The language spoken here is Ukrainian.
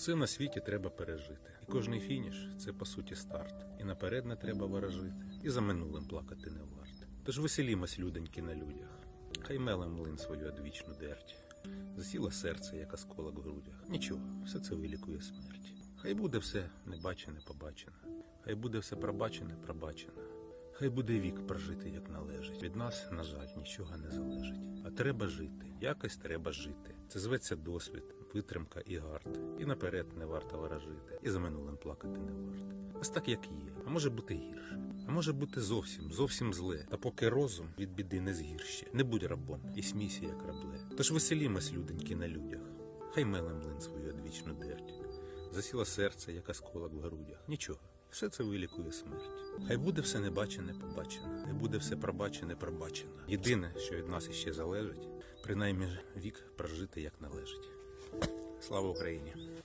Усе на світі треба пережити. І кожний фініш це по суті старт. І наперед не треба ворожити, і за минулим плакати не варт. Тож веселімось, люденьки, на людях. Хай меле млин свою одвічну дерть. Засіло серце, як осколок в грудях. Нічого, все це вилікує смерть. Хай буде все небачене, побачене. Хай буде все пробачене, пробачене. Хай буде вік прожити, як належить. Від нас, на жаль, нічого не залежить. А треба жити. Якось треба жити. Це зветься досвід, витримка і гард. І наперед не варто ворожити. І за минулим плакати не варто. Ось так як є. А може бути гірше. А може бути зовсім, зовсім зле. Та поки розум від біди не згірще. Не будь рабом і смійся, як рабле. Тож веселімось, люденьки, на людях. Хай меле млин свою одвічну дерть. Засіло серце, як осколок в грудях. Нічого, все це вилікує смерть. Хай буде все небачене, побачене, хай буде все пробачене, пробачено. Єдине, що від нас іще залежить, принаймні вік прожити як належить. Слава Україні!